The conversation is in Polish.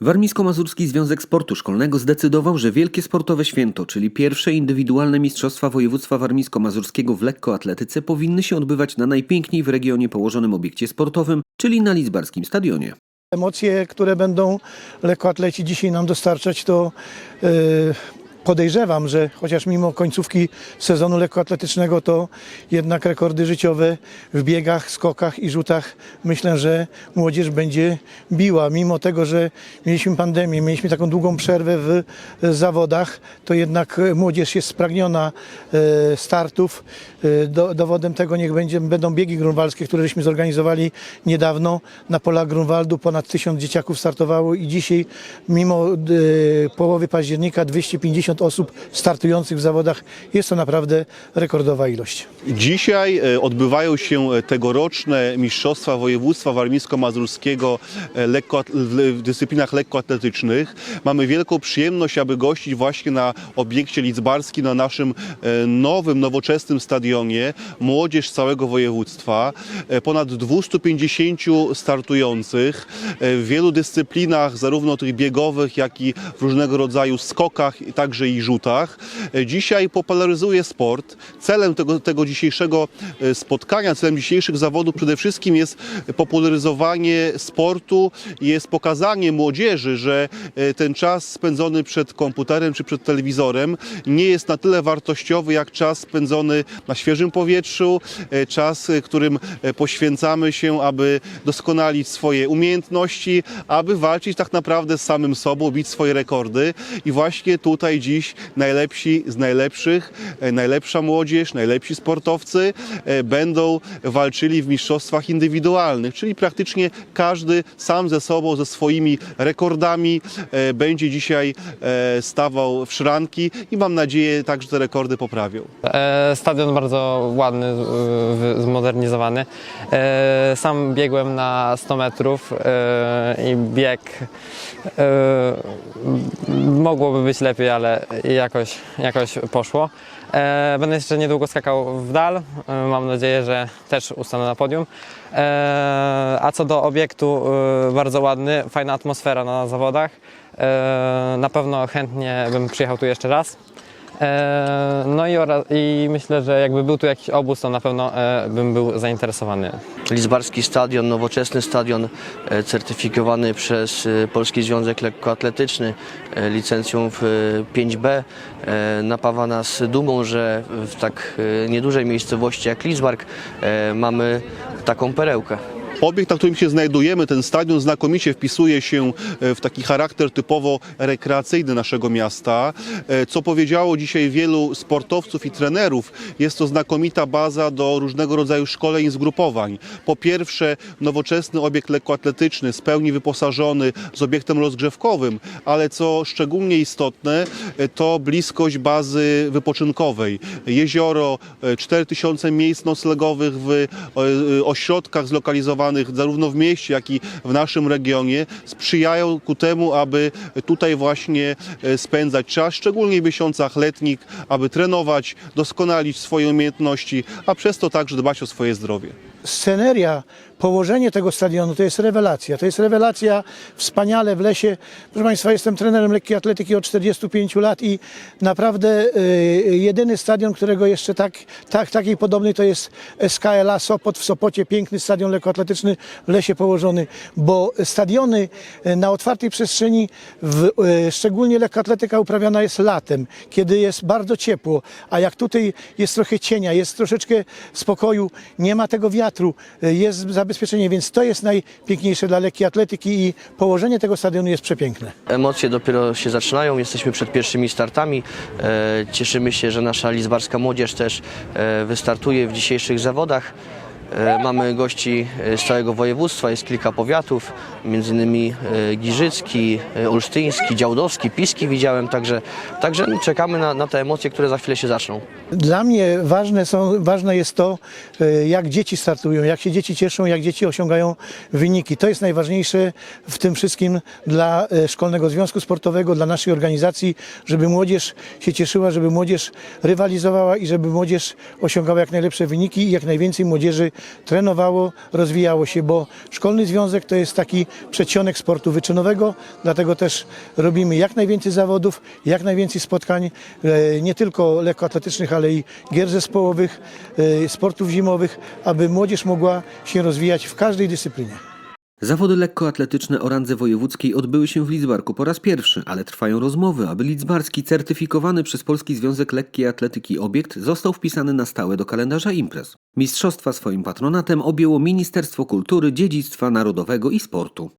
Warmińsko-Mazurski Związek Sportu Szkolnego zdecydował, że wielkie sportowe święto, czyli pierwsze indywidualne Mistrzostwa Województwa Warmińsko-Mazurskiego w lekkoatletyce powinny się odbywać na najpiękniej w regionie położonym obiekcie sportowym, czyli na Lidzbarskim Stadionie. Emocje, które będą lekkoatleci dzisiaj nam dostarczać, to e, podejrzewam, że chociaż mimo końcówki sezonu lekkoatletycznego, to jednak rekordy życiowe w biegach, skokach i rzutach myślę, że młodzież będzie biła. Mimo tego, że mieliśmy pandemię, mieliśmy taką długą przerwę w zawodach, to jednak młodzież jest spragniona e, startów. E, Do, dowodem tego niech będzie, będą biegi grunwaldzkie, które żeśmy zorganizowali niedawno. Na polach Grunwaldu ponad tysiąc dzieciaków startowało i dzisiaj mimo e, połowy października 250 osób startujących w zawodach jest to naprawdę rekordowa ilość. Dzisiaj e, odbywają się e, tegoroczne Mistrzostwa Województwa Warmińsko-Mazurskiego e, w dyscyplinach lekkoatletycznych. Mamy wielką przyjemność, aby gościć właśnie na obiekcie lidzbarskim, na naszym nowym, nowoczesnym stadionie młodzież z całego województwa. Ponad 250 startujących w wielu dyscyplinach, zarówno tych biegowych, jak i w różnego rodzaju skokach, i także i rzutach. E, Dzisiaj popularyzuje sport. Celem tego, tego dzisiejszego e, spotkania, celem dzisiejszych zawodów przede wszystkim jest popularyzowanie sportu, jest pokazanie młodzieży, że e, ten czas spędzony przed komputerem czy przed telewizorem nie jest na tyle wartościowy jak czas spędzony na świeżym powietrzu, czas, którym poświęcamy się, aby doskonalić swoje umiejętności, aby walczyć tak naprawdę z samym sobą, bić swoje rekordy. I właśnie tutaj dziś najlepsi z najlepszych, e, najlepsza młodzież, najlepsi sportowcy e, będą walczyli w mistrzostwach indywidualnych, czyli praktycznie każdy sam ze sobą, ze swoimi rekordami e, będzie dzisiaj stawał w szranki i mam nadzieję także te rekordy poprawią. Stadion bardzo ładny, zmodernizowany. Sam biegłem na 100 metrów i bieg mogłoby być lepiej, ale jakoś, jakoś poszło. E, Będę jeszcze niedługo skakał w dal. E, Mam nadzieję, że też ustanę na podium. E, A co do obiektu, bardzo ładny, fajna atmosfera na zawodach. Na pewno chętnie bym przyjechał tu jeszcze raz. E, No i, oraz, i myślę, że jakby był tu jakiś obóz, to na pewno e, bym był zainteresowany. Lidzbarski Stadion, nowoczesny stadion e, certyfikowany przez e, Polski Związek Lekkoatletyczny licencją w e, 5B e, napawa nas dumą, że w tak niedużej miejscowości jak Lidzbark e, mamy taką perełkę. Obiekt, na którym się znajdujemy, ten stadion znakomicie wpisuje się e, w taki charakter typowo rekreacyjny naszego miasta. E, Co powiedziało dzisiaj wielu sportowców i trenerów, jest to znakomita baza do różnego rodzaju szkoleń i zgrupowań. Po pierwsze, nowoczesny obiekt lekkoatletyczny, w pełni wyposażony z obiektem rozgrzewkowym, ale co szczególnie istotne, e, to bliskość bazy wypoczynkowej. Jezioro, e, 4000 miejsc noclegowych w ośrodkach zlokalizowanych zarówno w mieście, jak i w naszym regionie sprzyjają ku temu, aby tutaj właśnie e, spędzać czas, szczególnie w miesiącach letnich, aby trenować, doskonalić swoje umiejętności, a przez to także dbać o swoje zdrowie. sceneria, położenie tego stadionu to jest rewelacja. To jest rewelacja wspaniale w lesie. Proszę Państwa, jestem trenerem lekkiej atletyki od 45 lat i naprawdę y, jedyny stadion, którego jeszcze tak, tak, takiej podobnej to jest SKLA Sopot w Sopocie. Piękny stadion lekkoatletyczny w lesie położony, bo stadiony y, na otwartej przestrzeni, w, y, szczególnie lekkoatletyka uprawiana jest latem, kiedy jest bardzo ciepło, a jak tutaj jest trochę cienia, jest troszeczkę spokoju, nie ma tego wiatru, y, jest zabezpieczenie, więc to jest najpiękniejsze dla lekkiej atletyki i położenie tego stadionu jest przepiękne. Emocje dopiero się zaczynają, jesteśmy przed pierwszymi startami. E, Cieszymy się, że nasza lizbarska młodzież też e, wystartuje w dzisiejszych zawodach. E, Mamy gości e, z całego województwa, jest kilka powiatów, innymi e, Giżycki, Olsztyński, Działdowski, Piski widziałem, także, także czekamy na, na te emocje, które za chwilę się zaczną. Dla mnie ważne, są, ważne jest to, jak dzieci startują, jak się dzieci cieszą, jak dzieci osiągają wyniki. To jest najważniejsze w tym wszystkim dla Szkolnego Związku Sportowego, dla naszej organizacji, żeby młodzież się cieszyła, żeby młodzież rywalizowała i żeby młodzież osiągała jak najlepsze wyniki i jak najwięcej młodzieży trenowało, rozwijało się, bo szkolny związek to jest taki przedsionek sportu wyczynowego, dlatego też robimy jak najwięcej zawodów, jak najwięcej spotkań, e, nie tylko lekkoatletycznych, ale i gier zespołowych, e, sportów zimowych, aby młodzież mogła się rozwijać w każdej dyscyplinie. Zawody lekkoatletyczne o randze wojewódzkiej odbyły się w Lidzbarku po raz pierwszy, ale trwają rozmowy, aby lidzbarski certyfikowany przez Polski Związek Lekkiej Atletyki obiekt został wpisany na stałe do kalendarza imprez. Mistrzostwa swoim patronatem objęło Ministerstwo Kultury, Dziedzictwa Narodowego i Sportu.